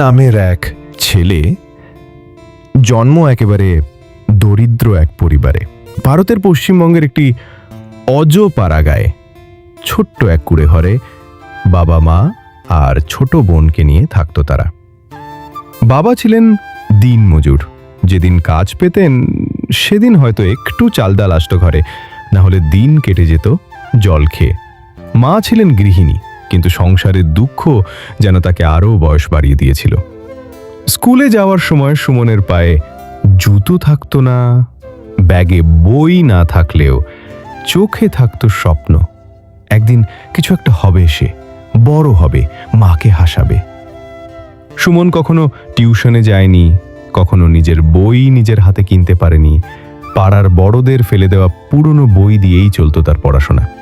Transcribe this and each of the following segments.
নামের এক ছেলে জন্ম একেবারে দরিদ্র এক পরিবারে। ভারতের পশ্চিমবঙ্গের একটি অজ পাড়াগায় ছোট্ট এক কুড়ে ঘরে বাবা মা আর ছোট বোনকে নিয়ে থাকতো তারা। বাবা ছিলেন দিন মজুর যেদিন কাজ পেতেন, সেদিন হয়তো একটু চাল ডাল আসতো ঘরে। না হলে দিন কেটে যেত জল খেয়ে। মা ছিলেন গৃহিণী। কিন্তু সংসারের দুঃখ যেন তাকে আরও বয়স বাড়িয়ে দিয়েছিল। স্কুলে যাওয়ার সময় সুমনের পায়ে জুতো থাকতো না, ব্যাগে বই না থাকলেও চোখে থাকতো স্বপ্ন। একদিন কিছু একটা হবে সে, বড় হবে, মাকে হাসাবে। সুমন কখনো টিউশনে যায়নি, কখনো নিজের বই নিজের হাতে কিনতে পারেনি, পাড়ার বড়দের ফেলে দেওয়া পুরনো বই দিয়েই চলতো তার পড়াশোনা।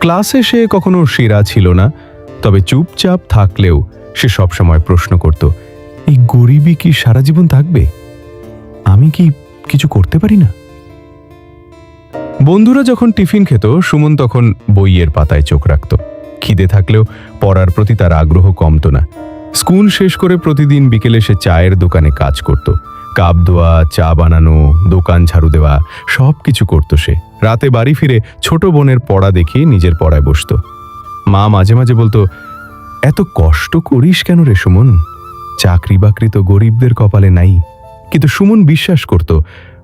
ক্লাসে সে কখনো সেরা ছিল না, তবে চুপচাপ থাকলেও সে সবসময় প্রশ্ন করত, এই গরিবই কি সারা জীবন থাকবে? আমি কি কিছু করতে পারি না? বন্ধুরা যখন টিফিন খেত, সুমন তখন বইয়ের পাতায় চোখ রাখত। খিদে থাকলেও পড়ার প্রতি তার আগ্রহ কমতো না। স্কুল শেষ করে প্রতিদিন বিকেলে সে চায়ের দোকানে কাজ করত। কাপ ধোয়া, চা বানানো, দোকান ঝাড়ু দেওয়া সব কিছু করত সে। রাতে বাড়ি ফিরে ছোট বোনের পড়া দেখিয়ে নিজের পড়ায় বসতো। মা মাঝে মাঝে বলতো, এত কষ্ট করিস কেন রে সুমন? চাকরি বাকরি তো গরিবদের কপালে নাই। কিন্তু সুমন বিশ্বাস করত,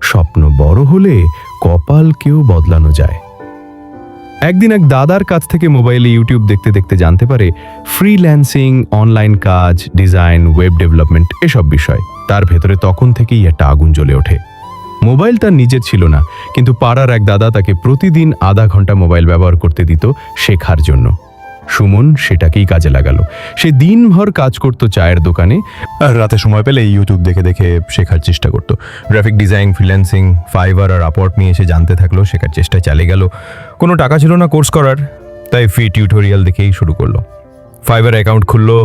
স্বপ্ন বড় হলে কপালকেও বদলানো যায়। একদিন এক দাদার কাছ থেকে মোবাইলে ইউটিউব দেখতে দেখতে জানতে পারে, ফ্রিল্যান্সিং, অনলাইন কাজ, ডিজাইন, ওয়েব ডেভেলপমেন্ট, এসব বিষয়। তার ভেতরে তখন থেকেই একটা আগুন জ্বলে ওঠে। মোবাইল তার নিজের ছিল না, কিন্তু পাড়ার এক দাদা তাকে প্রতিদিন আধা ঘণ্টা মোবাইল ব্যবহার করতে দিত শেখার জন্য। সুমন সেটাকেই কাজে লাগালো। সে দিনভর কাজ করত চায়ের দোকানে, আর রাতে সময় পেলে ইউটিউব দেখে দেখে শেখার চেষ্টা করতো। গ্রাফিক ডিজাইন ফ্রিল্যান্সিং ফাইবার আর আপওয়ার্ক নিয়ে এসে জানতে থাকল, শেখার চেষ্টায় চালিয়ে গেল। কোনো টাকা ছিল না কোর্স করার, তাই ফ্রি টিউটোরিয়াল দেখেই শুরু করল। ফাইবার অ্যাকাউন্ট খুললো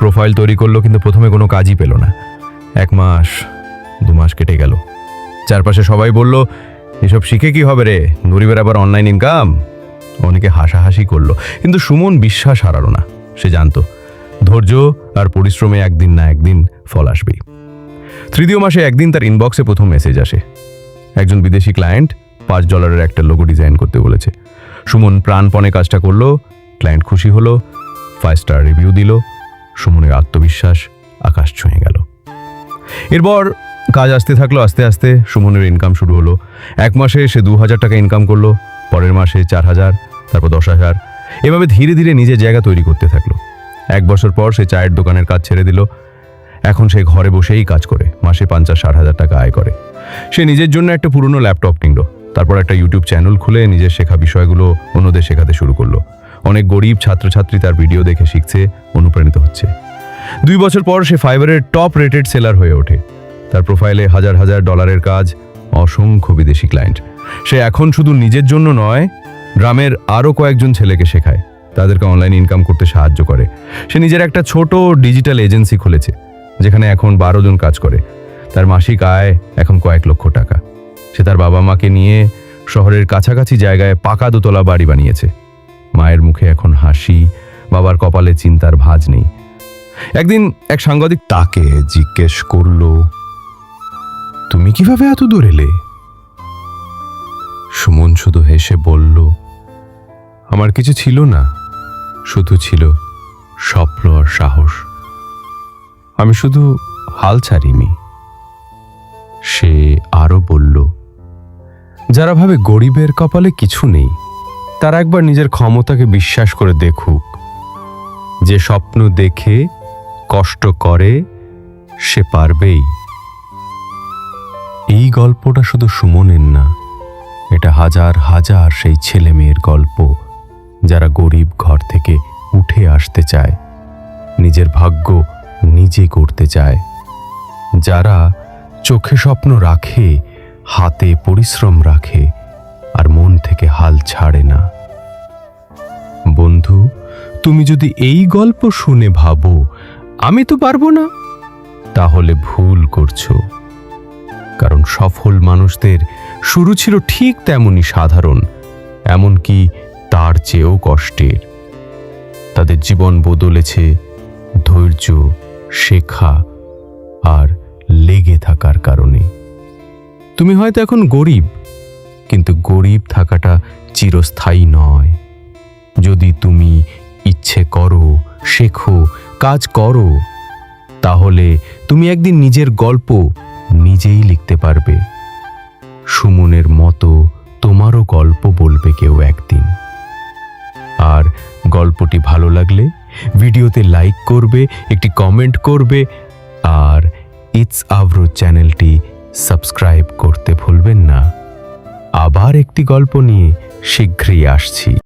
প্রোফাইল তৈরি করল, কিন্তু প্রথমে কোনো কাজই পেল না। এক মাস চারপাশে সবাই বলল, এসব শিখে কি হবে রে? গরিবের আবার অনলাইন ইনকাম অনেকে হাসাহাসি করল, কিন্তু সুমন বিশ্বাস হারালো না, সে জানতো, ধৈর্য আর পরিশ্রমে একদিন না একদিন ফল আসবেই। তৃতীয় মাসে একদিন তার ইনবক্সে প্রথম মেসেজ আসে। একজন বিদেশি ক্লায়েন্ট পাঁচ ডলারের একটা লোগো ডিজাইন করতে বলেছে। সুমন প্রাণপণে কাজটা করল ক্লায়েন্ট খুশি হলো ফাইভ স্টার রিভিউ দিল, সুমনের আত্মবিশ্বাস আকাশ ছুঁয়ে গেল। এরপর কাজ আসতে থাকল, আস্তে আস্তে সুমনের ইনকাম শুরু হলো। এক মাসে সে দু হাজার টাকা ইনকাম করল, পরের মাসে চার হাজার, তারপর দশ হাজার। এভাবে ধীরে ধীরে নিজের জায়গা তৈরি করতে থাকল। এক বছর পর সে চায়ের দোকানের কাজ ছেড়ে দিল। এখন সে ঘরে বসেই কাজ করে, মাসে পঞ্চাশ, ষাট হাজার টাকা আয় করে। সে নিজের জন্য একটা পুরনো ল্যাপটপ কিনলো, তারপর একটা ইউটিউব চ্যানেল খুলে নিজের শেখা বিষয়গুলো অন্যদের শেখাতে শুরু করল। অনেক গরিব ছাত্রছাত্রী তার ভিডিও দেখে শিখছে, অনুপ্রাণিত হচ্ছে। দুই বছর পর সে ফাইবারের টপ রেটেড সেলার হয়ে ওঠে। তার প্রোফাইলে হাজার হাজার ডলারের কাজ, অসংখ্য বিদেশি ক্লায়েন্ট। সে এখন শুধু নিজের জন্য নয়, গ্রামের আরও কয়েকজন ছেলেকে শেখায়। তাদেরকে অনলাইন ইনকাম করতে সাহায্য করে। সে নিজের একটা ছোট ডিজিটাল এজেন্সি খুলেছে, যেখানে এখন বারো জন কাজ করে। তার মাসিক আয় এখন কয়েক লক্ষ টাকা। সে তার বাবা মাকে নিয়ে শহরের কাছাকাছি জায়গায় পাকা দোতলা বাড়ি বানিয়েছে। মায়ের মুখে এখন হাসি, বাবার কপালে চিন্তার ভাঁজ নেই। একদিন এক সাংবাদিক তাকে জিজ্ঞেস করল তুমি কীভাবে এত দূর এলে? সুমন শুধু হেসে বলল, আমার কিছু ছিল না, শুধু ছিল স্বপ্ন আর সাহস। আমি শুধু হাল ছাড়িনি। সে আরও বলল, যারা ভাবে গরিবের কপালে কিছু নেই, তারা একবার নিজের ক্ষমতাকে বিশ্বাস করে দেখুক। যে স্বপ্ন দেখে কষ্ট করে, সে পারবেই। এই গল্পটা শুধু সুমনের না, এটা হাজার হাজার সেই ছেলে মেয়ের গল্প যারা গরিব ঘর থেকে উঠে আসতে চায়, নিজের ভাগ্য নিজে করতে চায়, যারা চোখে স্বপ্ন রাখে, হাতে পরিশ্রম রাখে আর মন থেকে হাল ছাড়ে না। বন্ধু, তুমি যদি এই গল্প শুনে ভাবো, আমি তো পারব না। তাহলে ভুল করছ। কারণ সফল মানুষদের শুরু ছিল ঠিক তেমনই সাধারণ, এমনকি তার চেয়েও কষ্টের। তাদের জীবন বদলেছে ধৈর্য, শেখা আর লেগে থাকার কারণে। তুমি হয়তো এখন গরিব, কিন্তু গরিব থাকাটা চিরস্থায়ী নয়। যদি তুমি ইচ্ছে করো, শেখো, কাজ করো, তাহলে তুমি একদিন নিজের গল্প নিজেই লিখতে পারবে। সুমনের মতো তোমারও গল্প বলবে কেউ একদিন। আর গল্পটি ভালো লাগলে ভিডিওতে লাইক করবে, একটি কমেন্ট করবে, আর ইটস আভ্রো চ্যানেলটি সাবস্ক্রাইব করতে ভুলবেন না। আবার একটি গল্প নিয়ে শীঘ্রই আসছি।